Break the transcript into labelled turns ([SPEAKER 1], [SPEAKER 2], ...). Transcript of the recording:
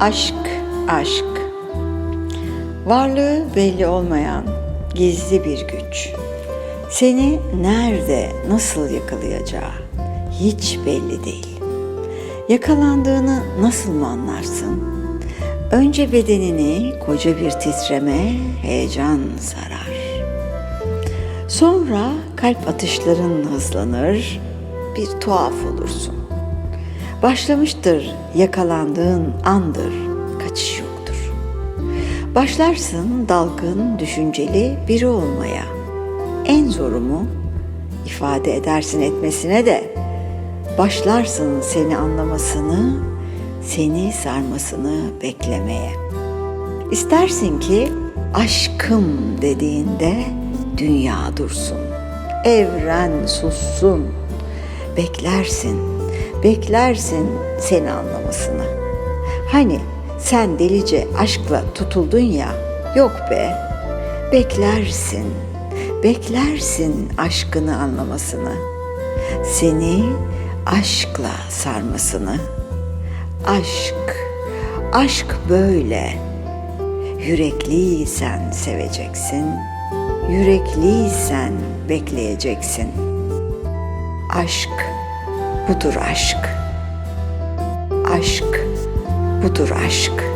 [SPEAKER 1] Aşk, aşk. Varlığı belli olmayan gizli bir güç. Seni nerede, nasıl yakalayacağı hiç belli değil. Yakalandığını nasıl mı anlarsın? Önce bedenini koca bir titreme, heyecan sarar. Sonra kalp atışların hızlanır, bir tuhaf olursun. Başlamıştır yakalandığın andır, kaçış yoktur. Başlarsın dalgın, düşünceli biri olmaya. En zoru mu? ifade edersin etmesine de başlarsın seni anlamasını, seni sarmasını beklemeye. İstersin ki aşkım dediğinde dünya dursun. Evren sussun. Beklersin, beklersin seni anlamasını. Hani sen delice aşkla tutuldun ya, yok be. Beklersin, beklersin aşkını anlamasını. Seni aşkla sarmasını. Aşk, aşk böyle. Yürekliysen seveceksin, yürekliysen bekleyeceksin. Aşk budur aşk. Aşk budur aşk.